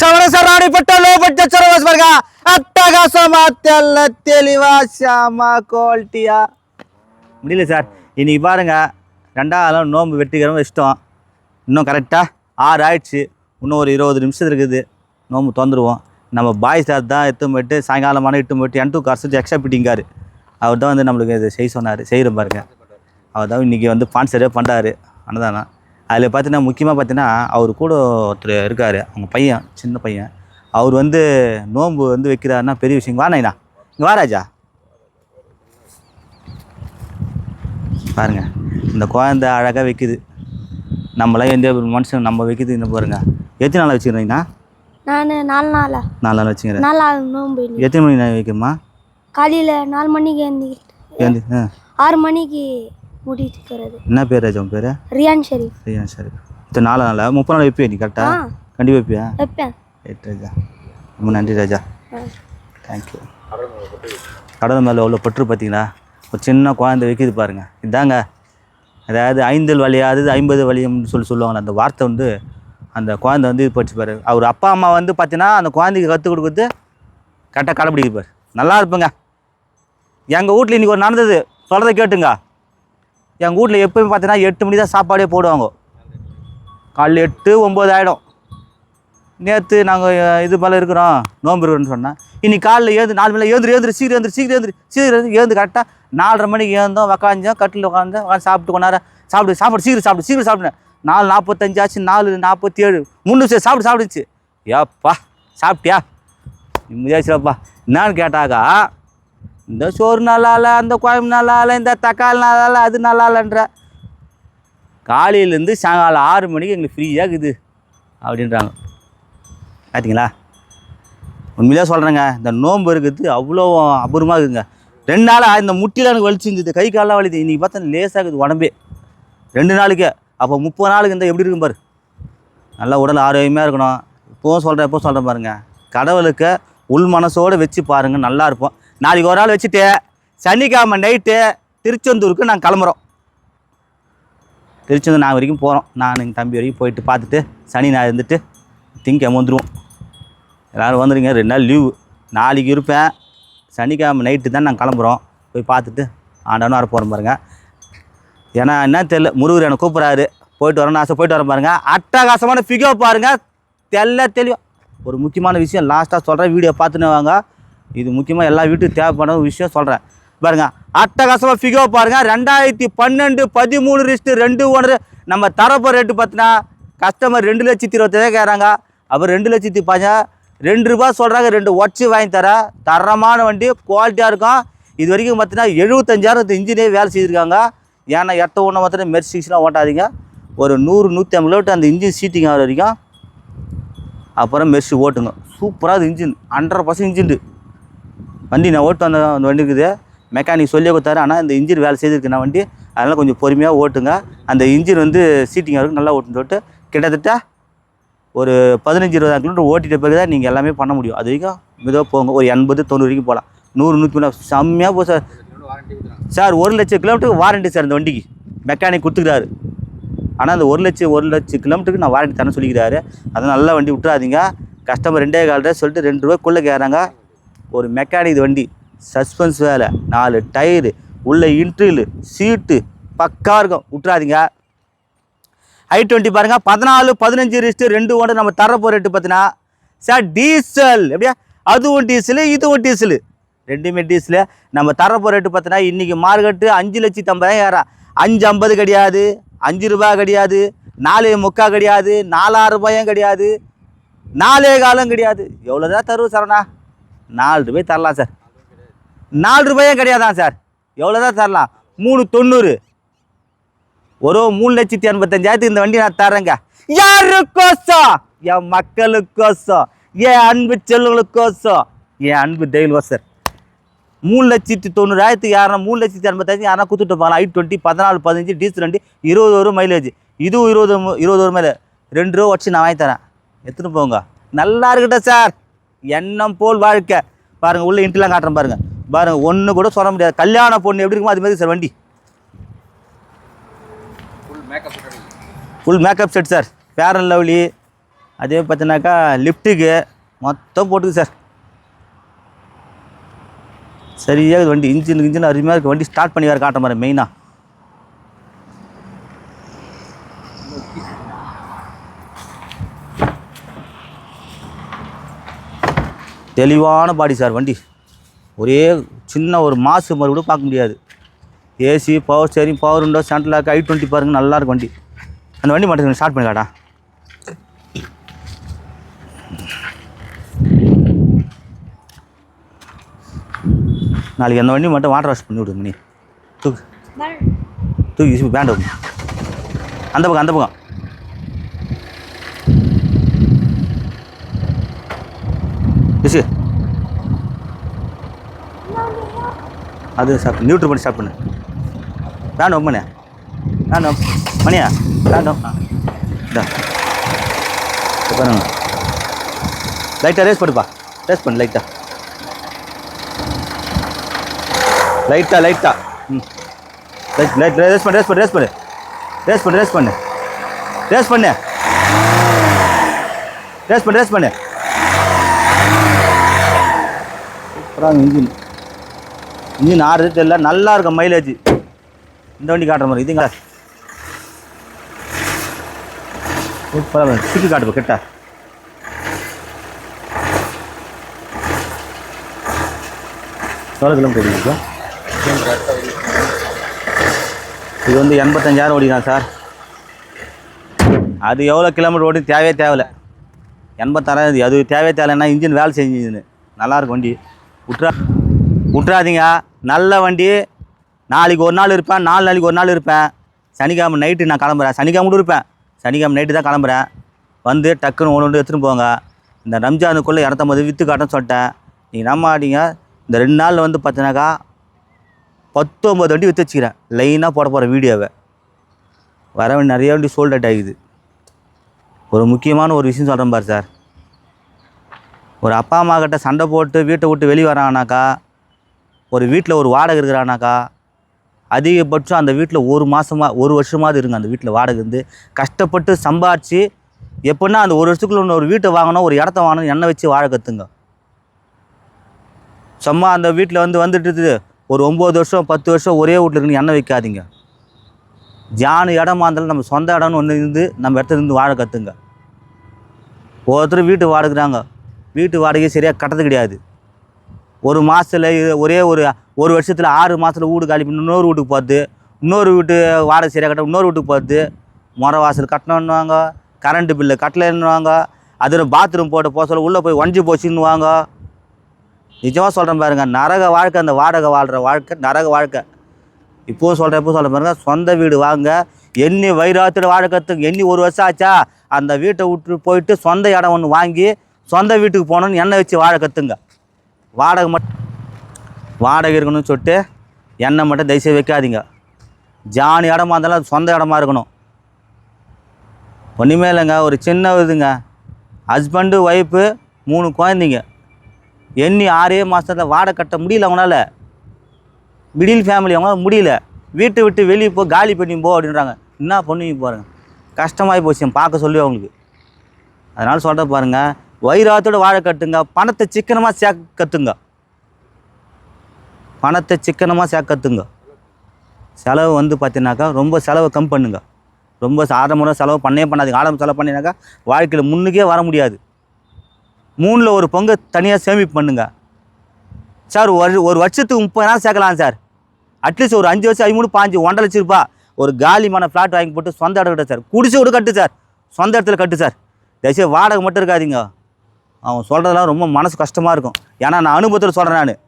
சவணசராணிப்பட்ட low budget servers பாருங்க அட்டகாசமா தெல்ல தெளிவா சாமா குவாலிட்டியா முடியல சார். இன்னைக்கு பாருங்க ரெண்டாவது நோன்பு வெட்டிக்கிறோம் இஷ்டம். இன்னும் கரெக்டாக ஆறு ஆயிடுச்சு. இன்னும் ஒரு இருபது நிமிஷம் இருக்குது. நோம்பு தந்துடுவோம் நம்ம பாய் சார் தான் எட்டு போயிட்டு சாயங்காலமான இட்டு போயிட்டு என் டூ கார்ஸ் எக்ஸ்ட்ரா பிட்டிங்காரு அவர் தான் வந்து நம்மளுக்கு இது செய்ய சொன்னார். செய்கிறோம் பாருங்க. அவர் தான் இன்றைக்கி வந்து ஸ்பான்சரே பண்ணுறாரு அன்னதானம். அதில் பார்த்தீங்கன்னா முக்கியமாக பார்த்தீங்கன்னா அவர் கூட ஒருத்தர் இருக்கார். அவங்க பையன் சின்ன பையன். அவர் வந்து நோன்பு வந்து வைக்கிறாருன்னா பெரிய விஷயம். வா நைனா. இங்கே வா ராஜா. பாருங்க. இந்த குழந்தை அழகாக வைக்குது. நம்மளாம் எந்த மனுஷன் நம்ம வைக்குது இந்த பாருங்க. எத்தனை நாள் வச்சுக்கிறீங்கண்ணா நான்? நாலு நாளா. நாலு நாள் வச்சுக்கிறேன். நாலு நாள் நோன்பு. எத்தனை மணி நான் வைக்கணுமா? காலையில் நாலு மணிக்கு ஆ. ஆறு மணிக்கு முடிக்கிறது என்ன பேர் ராஜா உன் பேர்? ரியான் ஷெரீஃப் சரியா சரி இத்தனை நாலு நாள் முப்பது நாள் வைப்பியா நீ? கரெக்டாக கண்டிப்பாக வைப்பியா? வைப்பேன். ரைட் ராஜா. ரொம்ப நன்றி ராஜா. தேங்க்யூ கடல் மேலே உள்ள பற்று பார்த்தீங்களா? ஒரு சின்ன குழந்தை வைக்குது பாருங்க. இதாங்க. அதாவது ஐந்தல் வழியாது ஐம்பது வழியம்னு சொல்லி சொல்லுவாங்களே அந்த வார்த்தை வந்து அந்த குழந்தை வந்து இது பாரு. அவர் அப்பா அம்மா வந்து பார்த்தீங்கன்னா அந்த குழந்தைக்கு கற்றுக் கொடுக்குறது கரெக்டாக கடைப்பிடிப்பார் நல்லா இருப்பேங்க. எங்கள் வீட்டில் இன்றைக்கி ஒரு நடந்தது. சொல்கிறத கேட்டுங்க. எங்கள் வீட்டில் எப்போயுமே பார்த்தீங்கன்னா எட்டு மணி தான் சாப்பாடே போடுவாங்க. காலைல எட்டு ஒம்பது ஆகிடும் நேற்று நாங்கள் இது போல் இருக்கிறோம் நோன்பு இருக்கிறோன்னு சொன்னேன். இன்னைக்கு காலையில் ஏந்து நாலு மணி ஏந்திரு ஏந்திரு சீக்கிரம் ஏந்திரு சீக்கிரம் ஏந்திரு சீக்கிரம் ஏந்திரு ஏந்து கரெக்டாக நாலரை மணிக்கு ஏந்தோம் உக்காந்தோம் கட்டில் உட்காந்து உட்காந்து சாப்பிட்டு கொண்டார சாப்பிடு சாப்பாடு சீக்கிரம் சாப்பிடு சீக்கிரம் சாப்பிடுனேன். நாலு நாற்பத்தஞ்சு ஆச்சு நாலு நாற்பத்தி ஏழு சேர் சாப்பிட்டு சாப்பிடுச்சு. ஏப்பா சாப்பிட்டியா? நிம்மதியாச்சுலப்பா என்னன்னு கேட்டாக்கா இந்த சோறு நல்லா இல்லை அந்த குழம்பு நல்லா இல்லை இந்த தக்காளி நல்லா இல்லை அது நல்லா இல்லைன்ற காலையிலேருந்து சாயங்காலம் ஆறு மணிக்கு எங்களுக்கு ஃப்ரீயாக இருக்குது அப்படின்றாங்க. பார்த்தீங்களா உண்மையிலே சொல்கிறேங்க இந்த நோன்பு இருக்குது அவ்வளோ அபூர்வமாக இருக்குதுங்க ரெண்டு நாளாக இந்த முட்டியில் எனக்கு வலிச்சிருந்தது கை காலெலாம் வலிது இன்றைக்கி பார்த்தா லேசாக இருக்குது உடம்பே. ரெண்டு நாளைக்கே. அப்போ முப்பது நாளுக்கு இந்த எப்படி இருக்கும் பாரு? நல்லா உடல் ஆரோக்கியமாக இருக்கணும். இப்போவும் சொல்கிறேன் எப்போ சொல்கிறேன் பாருங்கள் கடவுளுக்கு உள் மனசோடு வச்சு பாருங்கள் நல்லா இருப்போம். நாளைக்கு ஒரு நாள் வச்சுட்டு சனிக்கிழமை நைட்டு திருச்செந்தூருக்கு நாங்கள் கிளம்புறோம். திருச்செந்தூர் நான் வரைக்கும் போகிறோம் நான் எங்கள் தம்பி வரைக்கும் போயிட்டு பார்த்துட்டு சனி நான் இருந்துட்டு திங்கக்கிழமை வந்துடுவோம் எல்லோரும் வந்துடுங்க ரெண்டு நாள் லீவு நாளைக்கு இருப்பேன். சனிக்கிழமை நைட்டு தான் நாங்கள் கிளம்புறோம். போய் பார்த்துட்டு ஆண்டவனும் வர போகிறோம் பாருங்கள் ஏன்னா என்ன தெரியல முருகர் என்னை கூப்பிட்றாரு. போயிட்டு வரணும்னு ஆசை போயிட்டு வரேன் பாருங்கள் அட்டகாசமான ஃபிகோ பாருங்கள் தெல்ல தெளிவாக ஒரு முக்கியமான விஷயம் லாஸ்ட்டாக சொல்கிறேன் வீடியோ பார்த்துன்னு வாங்க. இது முக்கியமாக எல்லா வீட்டுக்கும் தேவைப்படாத விஷயம் சொல்கிறேன் பாருங்க அட்டகாசமாக ஃபிகோ பாருங்கள் ரெண்டாயிரத்தி பன்னெண்டு பதிமூணு ரிஸ்ட்டு ரெண்டு ஒன்று நம்ம தரப்போ ரேட்டு பார்த்தினா கஸ்டமர் ரெண்டு லட்சத்தி இருபத்தேழு கேட்குறாங்க. அப்புறம் ரெண்டு லட்சத்தி பாஞ்சா ரெண்டு ரூபா சொல்கிறாங்க ரெண்டு ஒட்சி வாங்கி தரேன் தரமான வண்டி குவாலிட்டியாக இருக்கும். இது வரைக்கும் பார்த்தீங்கன்னா எழுபத்தஞ்சாயிரம் இன்ஜினே வேலை செய்திருக்காங்க. ஏன்னா எட்ட ஒன்று பார்த்தீங்கன்னா மெர்சிக்ஸ்லாம் ஓட்டாதீங்க. ஒரு நூறு நூற்றி ஐம்பது கிலோமீட்டர் அந்த இன்ஜின் சீட்டிங் ஆகிற வரைக்கும் அப்புறம் மெர்சி ஓட்டுங்க. சூப்பராக அது இன்ஜின் ஹண்ட்ரட் பர்சன்ட் இன்ஜின் வண்டி நான் ஓட்டு வந்த அந்த வண்டி இருக்குது. மெக்கானிக் சொல்லியே கொடுத்தாரு. ஆனால் இந்த இன்ஜின் வேலை செய்திருக்கு நான் வண்டி. அதனால் கொஞ்சம் பொறுமையாக ஓட்டுங்க. அந்த இன்ஜின் வந்து சீட்டிங் வரைக்கும் நல்லா ஓட்டுன்னு சொல்லிட்டு கிட்டத்தட்ட ஒரு பதினஞ்சு இருபதாயிரம் கிலோமீட்டர் ஓட்டிட்ட பிறகு தான் நீங்கள் எல்லாமே பண்ண முடியும். அது வரைக்கும் மெதுவாக போங்க. ஒரு எண்பது தொண்ணூறு வரைக்கும் போகலாம் நூறு நூற்றி மூணு செம்மையாக போ சார். சார் ஒரு லட்சம் கிலோமீட்டருக்கு வாரண்டி சார் இந்த வண்டிக்கு. மெக்கானிக் கொடுத்துக்கிறாரு. ஆனால் அந்த ஒரு லட்சம் ஒரு லட்சம் கிலோமீட்டருக்கு நான் வாரண்டி தரேன்னு சொல்லிக்கிறாரு. அதை நல்லா வண்டி விட்டுறாதீங்க. கஸ்டமர் ரெண்டே கால் சொல்லிட்டு ரெண்டு ரூபாய்க்குள்ளே கேட்குறாங்க. ஒரு மெக்கானிக் வண்டி சஸ்பென்ஸ் வேலை நாலு டயரு உள்ள இன்ட்ரில் சீட்டு பக்கா இருக்கும். விட்டுறாதீங்க. ஐ டுவெண்ட்டி பாருங்கள் பதினாலு பதினஞ்சு ரிஸ்ட்டு ரெண்டு ஒன்று நம்ம தரப்போ ரேட்டு பார்த்தீங்கன்னா சார் டீசல் எப்படியா? அதுவும் டீசலு இதுவும் டீசலு ரெண்டுமே டீசலு நம்ம தரப்போ ரேட்டு பார்த்தீங்கன்னா இன்றைக்கி மார்க்கெட்டு அஞ்சு லட்சத்தி ஐம்பதாயிரம். ஏறா அஞ்சு ஐம்பது கிடையாது. அஞ்சு ரூபாய் கிடையாது. நாலு முக்கா கிடையாது. நாலாயிரம் ரூபாயும் கிடையாது. நாலே காலம் கிடையாது. எவ்வளோ தான் தருவோம் சரணா நாலு ரூபாய் தரலாம் சார். நாலு ரூபாயும் கிடையாதான் சார். எவ்வளோ தான் தரலாம்? மூணு தொண்ணூறு. ஒரு மூணு லட்சத்தி எண்பத்தஞ்சாயிரத்துக்கு இந்த வண்டி நான் தரேங்க யாருக்கோசம்? என் மக்களுக்கோசம். என் அன்பு செல்வங்களுக்கோசம். என் அன்பு தெய்வம் மூணு லட்சத்தி தொண்ணூறாயிரத்துக்கு யாரா மூணு லட்சத்தி எண்பத்தஞ்சு யாரா கொடுத்துட்டு போகலாம். ஐ டுவெண்ட்டி பதினாலு பதினஞ்சு டீசல் வண்டி இருபது வரும் மைலேஜ் இதுவும் இருபது இருபது வரும் மைலேஜ் ரெண்டு ரூபா வச்சு நான் வாங்கி தரேன். எடுத்துன்னு போங்க. நல்லா இருக்கட்டும் சார். எண்ணம் போல் வாழ்க்கை. பாருங்கள் உள்ள இன்ட்லாம் காட்டுறேன் பாருங்கள் பாருங்கள் ஒன்று கூட சொல்ல முடியாது. கல்யாண பொண்ணு எப்படி இருக்குமோ அது மாதிரி சார் வண்டி. Full makeup set sir. Fair and Lovely அதே பார்த்தினாக்கா லிஃப்ட்டுக்கு மொத்தம் போட்டுக்கு சார். சரியாக வண்டி இன்ஜின் இன்ஜின் அருமையாக இருக்குது வண்டி ஸ்டார்ட் பண்ணி வேறு காட்ட மாதிரி மெயினாக தெளிவான பாடி சார் வண்டி. ஒரே சின்ன ஒரு மாசு மாதிரி கூட பார்க்க முடியாது. AC power steering power window central lock i twenty பாருங்க நல்லா இருக்கும் வண்டி. அந்த வண்டி மட்டும் ஸ்டார்ட் பண்ணிக்காடா நாளைக்கு அந்த வண்டி மட்டும் வாட்டர் வாஷ் பண்ணி விடு மணி தூக்கு. தூக்கி பேண்ட் அந்த பக்கம் அந்த பக்கம். அது ஸ்டாப் நியூட்ரு பண்ணி ஸ்டாப் பண்ணு பேண்ட் ஓம் பண்ணு மணியா பேண்ட் இதா பாருங்க. லைட்டாக ரேஸ் பண்ணுப்பா. ரேஸ் பண்ணு லைட்டாக லைட்டாக லைட்டாக ம். லைட் லைட் ரேஸ் பண்ணு ரேஸ் பண்ணு ரேஸ் பண்ணு. ரேஸ் பண்ணு ரேஸ் பண்ணு. ரேஸ் பண்ணு. ரேஸ் பண்ணு ரேஸ் பண்ணு. அப்புறம் இன்ஜின் இன்ஜின் ஆறு தெரியல. நல்லா இருக்கும் மைலேஜ் இந்த வண்டி காட்டுற மாதிரி. இதுங்களா? சூப்பராக சிக்கி காட்டுப்போ கிட்ட. எவ்வளோ கிலோமீட்டர் இது வந்து எண்பத்தஞ்சாயிரம் ஓடிக்கலாம் சார். அது எவ்வளோ கிலோமீட்டர் ஓடி தேவையே தேவையில்ல எண்பத்தாறாயிரம் இது அது தேவையே தேவையில்லைன்னா இன்ஜின் வேலை செஞ்சுது நல்லாயிருக்கும் வண்டி. விட்றா விட்றாதீங்க நல்ல வண்டி. நாளைக்கு ஒரு நாள் இருப்பேன் நாலு நாளைக்கு ஒரு நாள் இருப்பேன். சனிக்கிழமை நைட்டு நான் கிளம்புறேன். சனிக்கிழமை கூட இருப்பேன். சனிக்கிழமை நைட்டு தான் கிளம்புறேன். வந்து டக்குன்னு ஒன்று ஒன்று எடுத்துகிட்டு போங்க. இந்த ரம்ஜானுக்குள்ளே இரநூத்தம்பது விற்று காட்டன்னு சொல்லிட்டேன். நீங்கள் நம்பாட்டீங்க இந்த ரெண்டு நாளில் வந்து பார்த்தினாக்கா பத்தொம்பது வண்டி விற்று வச்சுக்கிறேன். லைனாக போட போகிற வீடியோவை. வர வண்டி நிறைய வண்டி சோல்ட் அவுட் ஆகிது. ஒரு முக்கியமான ஒரு விஷயம் சொல்கிறேன் பாரு சார். ஒரு அப்பா அம்மா கிட்ட சண்டை போட்டு வீட்டை விட்டு வெளியே வராங்கனாக்கா ஒரு வீட்டில் ஒரு வாடகை இருக்கிறானாக்கா அதிகபட்சம் அந்த வீட்டில் ஒரு மாதமாக ஒரு வருஷமாவது இருங்க. அந்த வீட்டில் வாடகை இருந்து கஷ்டப்பட்டு சம்பாரித்து எப்படின்னா அந்த ஒரு வருஷத்துக்குள்ள ஒன்று ஒரு வீட்டை வாங்கணும் ஒரு இடத்த வாங்கணும் எண்ணெய் வச்சு வாழ கற்றுங்க சும்மா அந்த வீட்டில் வந்து வந்துட்டு இருக்குது. ஒரு ஒம்பது வருஷம் பத்து வருஷம் ஒரே வீட்டில் இருக்குன்னு எண்ணெய் வைக்காதீங்க. ஜானு இடமா இருந்தாலும் நம்ம சொந்த இடம்னு ஒன்று இருந்து நம்ம இடத்துல இருந்து வாழ கற்றுங்க ஒவ்வொருத்தரும் வீட்டு வாடகைறாங்க. வீட்டு வாடகையை சரியாக கட்டது கிடையாது. ஒரு மாதத்தில் ஒரே ஒரு ஒரு வருஷத்தில் ஆறு மாதத்தில் வீடு காலி பண்ணி இன்னொரு வீட்டுக்கு போகிறது இன்னொரு வீட்டு வாடகை சரியாக கட்ட இன்னொரு வீட்டுக்கு போகிறது முறை வாசல் கட்டணுன்னுவாங்க கரண்ட்டு பில்லு கட்டலைன்னுவாங்க அதில் பாத்ரூம் போட்டு போக சொல்ல உள்ளே போய் ஒஞ்சி போச்சுன்னுவாங்க. நிஜமாக சொல்கிறேன் பாருங்க நரக வாழ்க்கை அந்த வாடகை வாழ்கிற வாழ்க்கை நரக வாழ்க்கை. இப்போவும் சொல்கிறேன் எப்போ சொல்கிறேன் பாருங்க சொந்த வீடு வாங்க எண்ணி வைராத்தில் வாழ எண்ணி ஒரு வருஷம் ஆச்சா அந்த வீட்டை விட்டு போயிட்டு சொந்த இடம் ஒன்று வாங்கி சொந்த வீட்டுக்கு போகணுன்னு எண்ணெய் வச்சு வாழ கற்றுங்க வாடகை மட்டும் வாடகை இருக்கணும்னு சொல்லிட்டு எண்ணெய் மட்டும் தயவுசெய்து வைக்காதீங்க. ஜானி இடமா இருந்தாலும் அது சொந்த இடமா இருக்கணும். ஒன்றுமே இல்லைங்க ஒரு சின்ன இதுங்க. ஹஸ்பண்டு ஒய்ஃபு மூணு குழந்தைங்க. எண்ணி ஆறே மாதத்தில் வாடகை கட்ட முடியல அவங்களால. மிடில் ஃபேமிலி அவங்களால முடியல. வீட்டை விட்டு வெளியே போ காலி பண்ணி போ அப்படின்றாங்க. என்ன பண்ணுவீங்க பாருங்கள் கஷ்டமாகி போச்சு பார்க்க சொல்லி அவங்களுக்கு அதனால் சொல்கிற பாருங்க வைராத்தோடு வாழ கட்டுங்க. பணத்தை சிக்கனமாக சேர்க்க கற்றுங்க பணத்தை சிக்கனமாக சேர்க்க கற்றுங்க செலவு வந்து பார்த்தீங்கன்னாக்கா ரொம்ப செலவை கம் பண்ணுங்க. ரொம்ப ஆரம்பம் செலவு பண்ணவே பண்ணாதீங்க. ஆரம்பம் செலவு பண்ணினாக்கா வாழ்க்கையில் முன்னுக்கே வர முடியாது. மூணில் ஒரு பங்கு தனியாக சேமிப்பு பண்ணுங்க. சார் ஒரு ஒரு வருஷத்துக்கு முப்பதாயிரம் சேர்க்கலாம் சார். அட்லீஸ்ட் ஒரு அஞ்சு வருஷம் ஐமூணு பாஞ்சு ஒன்றரை லட்சம் ரூபா ஒரு காலிமான ஃப்ளாட் வாங்கி போட்டு சொந்த இடம் கட்டு சார். குடிசை விட கட்டு சார். சொந்த இடத்துல கட்டு சார். தயவுசெய்து வாடகை மட்டும் இருக்காதீங்க. அவன் சொல்கிறதெல்லாம் ரொம்ப மனசு கஷ்டமாக இருக்கும். ஏன்னா நான் அனுபவத்தில் சொல்கிறேன் நான்.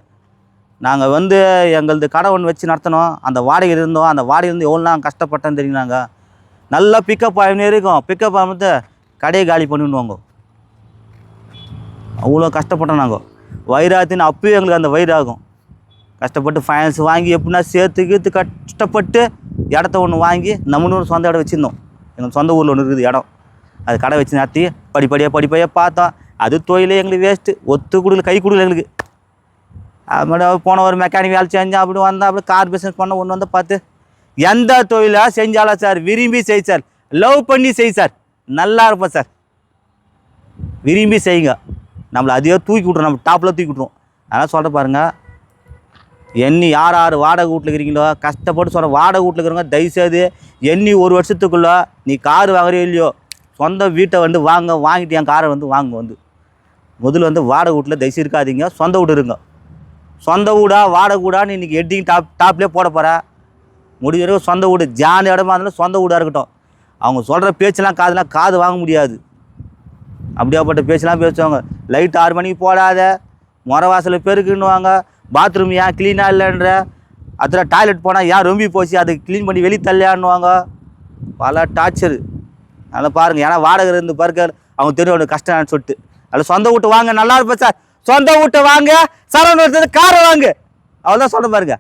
நாங்கள் வந்து எங்களது கடை ஒன்று வச்சு நடத்தினோம். அந்த வாடகை இருந்தோம். அந்த வாடகை இருந்து எவ்வளோ நான் கஷ்டப்பட்டேன்னு நாங்கள் நல்லா பிக்கப் ஆகினே இருக்கும். பிக்கப் ஆகும்போது கடையை காலி பண்ணிடுவாங்க அவ்வளோ கஷ்டப்பட்டோம் நாங்கள் வயிறாத்தின்னு அப்பயும் எங்களுக்கு அந்த வயிறாகும் கஷ்டப்பட்டு ஃபைனான்ஸ் வாங்கி எப்படின்னா சேர்த்து கீத்து கஷ்டப்பட்டு இடத்த ஒன்று வாங்கி நம்மளும் ஒரு சொந்த இடம் வச்சுருந்தோம். எங்கள் சொந்த ஊரில் ஒன்று இருக்குது இடம். அது கடை வச்சு நடத்தி படிப்படியாக படிப்படியாக பார்த்தோம். அது தொழிலே எங்களுக்கு வேஸ்ட்டு ஒத்து கொடுக்கல கை கொடுக்கல எங்களுக்கு. அது போன ஒரு மெக்கானிக் வேலை செஞ்சேன் அப்படி வந்தேன் அப்படி கார் பிஸ்னஸ் பண்ண ஒன்று வந்து பார்த்து எந்த தொழிலாக செஞ்சாலும் சார் விரும்பி செய் சார் லவ் பண்ணி செய் சார் நல்லா இருப்போம் சார் விரும்பி செய்யுங்க. நம்மளை அதையே தூக்கி விட்ரும் நம்ம டாப்பில் தூக்கி விட்ருவோம் அதனால் சொல்கிற பாருங்கள் எண்ணி யார் யார் வாடகை வீட்டில் இருக்கிறீங்களோ கஷ்டப்பட்டு சொல்கிற வாடகை வீட்டில் இருக்கிறவங்க தயவுசெய்து எண்ணி ஒரு வருஷத்துக்குள்ளே நீ கார் வாங்குறியோ இல்லையோ சொந்த வீட்டை வந்து வாங்க வாங்கிட்டு என் காரை வந்து வாங்க வந்து. முதல்ல வந்து வாடகை வீட்டில் தயவுசெய்து இருக்காதீங்க. சொந்த வீடு இருங்க. சொந்த வீடா வாடகை வீடான்னு இன்றைக்கி எட்டிங் டாப் டாப்லேயே போட போகிற முடிஞ்ச வரைக்கும் சொந்த வீடு ஜான இடமா இருந்தாலும் சொந்த வீடாக இருக்கட்டும். அவங்க சொல்கிற பேச்செலாம் காதுலாம் காது வாங்க முடியாது. அப்படியாப்பட்ட பேச்செலாம் பேசுவாங்க. லைட் ஆறு மணிக்கு போடாத. முறை வாசலில் பெருக்குன்னுவாங்க. பாத்ரூம் ஏன் க்ளீனாக இல்லைன்ற. அதில் டாய்லெட் போனால் ஏன் ரொம்பி போச்சு? அது க்ளீன் பண்ணி வெளியே தள்ளியான்னுவாங்க. பல டார்ச்சரு அதனால் பாருங்கள் ஏன்னா வாடகை இருந்து பாருங்க. அவங்க தெரியும் கஷ்டம் சொல்லிட்டு. அதில் சொந்த வீட்டு வாங்க நல்லா இருப்பேன் சார். சொந்த வீட்டை வாங்க சரவண காரை வாங்க. அவ்வளோதான் சொல்ல பாருங்க.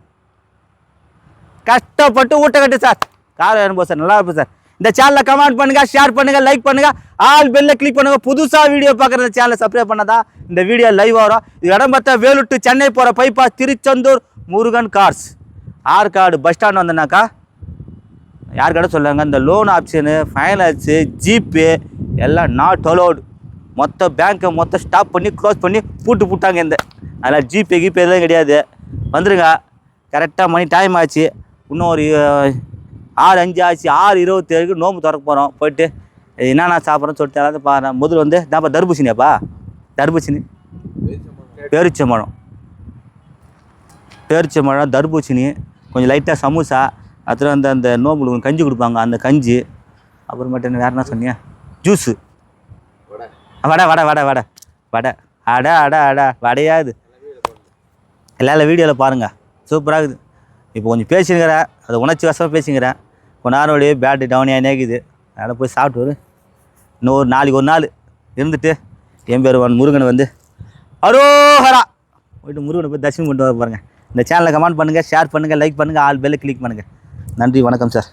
கஷ்டப்பட்டு வீட்டை கட்டு சார். கார் அனுபவம் சார் நல்லா இருப்பேன் சார். இந்த சேனலை கமெண்ட் பண்ணுங்கள் ஷேர் பண்ணுங்கள் லைக் பண்ணுங்கள் ஆல் பெல்லில் கிளிக் பண்ணுங்கள் புதுசாக வீடியோ பார்க்குற சேனலில் சேனலை சப்ஸ்கிரைப் பண்ணதா இந்த வீடியோ லைவ் வரும். இது இடம் பார்த்தா வேலுட்டு சென்னை போகிற பைப்பா Tiruchendur Murugan cars Arcot bus stand வந்தனாக்கா யார் கடை சொல்லுவாங்க இந்த லோன் ஆப்ஷனு ஃபைனான்ஸு ஜிபே எல்லாம் நாட் அலோடு மொத்த பேங்க்கை மொத்தம் ஸ்டாப் பண்ணி க்ளோஸ் பண்ணி பூட்டு போட்டாங்க இந்த. அதனால் ஜிபே கிபே எதுவும் கிடையாது. வந்துடுங்க கரெக்டாக மணி டைம் ஆச்சு. இன்னும் ஒரு ஆறு அஞ்சு ஆச்சு. ஆறு இருபத்தேழுக்கு நோம்பு திறக்க போகிறோம் போயிட்டு என்னென்ன சாப்பிட்றோன்னு சொல்லிட்டு எல்லாத்தையும் பாருங்க முதல்ல வந்து தான்ப்பா தர்பூசணியாப்பா. தர்பூசணி. பேரிச்சம்பழம். பேரிச்சம்பழம் தர்பூசணி கொஞ்சம் லைட்டாக சமோசா அப்புறம் அந்த அந்த நோம்பு கஞ்சி கொடுப்பாங்க. அந்த கஞ்சி. அப்புறமேட்டு என்ன வேறு என்ன சொன்னியா? ஜூஸு வடை வடை வடை வடை. வடை. அட அட அட வடையாது. எல்லா வீடியோவில் பாருங்கள் சூப்பராக இருக்குது. இப்போ கொஞ்சம் பேசினுக்கிறேன். அதை உணர்ச்சி வசமாக பேசிக்கிறேன் கொஞ்ச நேரம் அப்படியே பேட்டு டவுனியாக நேக்குது. அதனால் போய் சாப்பிட்டு வரும் இன்னும் ஒரு நாளைக்கு ஒரு நாள் இருந்துட்டு என் பேர் முருகனை வந்து அரோஹரா. போயிட்டு முருகனை போய் தரிசனம் கொண்டு வர பாருங்கள் இந்த சேனலை கமெண்ட் பண்ணுங்கள் ஷேர் பண்ணுங்கள் லைக் பண்ணுங்கள் ஆல் பெல்லை கிளிக் பண்ணுங்கள் நன்றி வணக்கம் சார்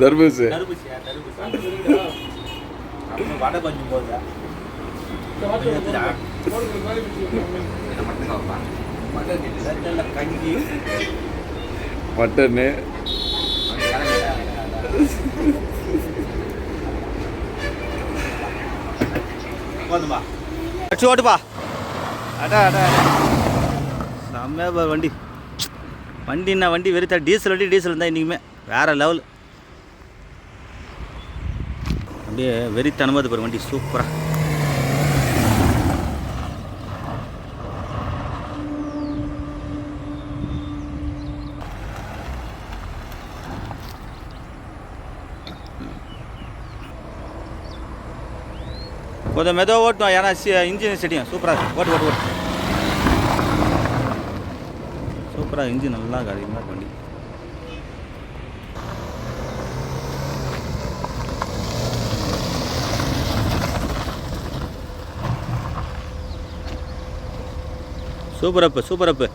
தர்பூசு. வடை கொஞ்சம் போகுது கஞ்சி. மட்டனு. போதுமா? அடிச்சு ஓட்டுப்பா. அடா அடா செம்மையா பா வண்டி. என்ன வண்டி வெறுத்தா டீசல் வண்டி டீசல் இருந்தால் இன்றைக்குமே வேறு லெவல் அப்படியே வெறித்தனமாக இது பாரு வண்டி சூப்பராக கொஞ்சம் மெதுவாக ஓட்டும் ஏன்னா இன்ஜின் செடியும் சூப்பராக ஓட்டு ஓட்டு ஓட்டு. சூப்பராக இன்ஜின் நல்லா அதிகமாக வண்டி சூப்பர் அப்பு சூப்பர் அப்பு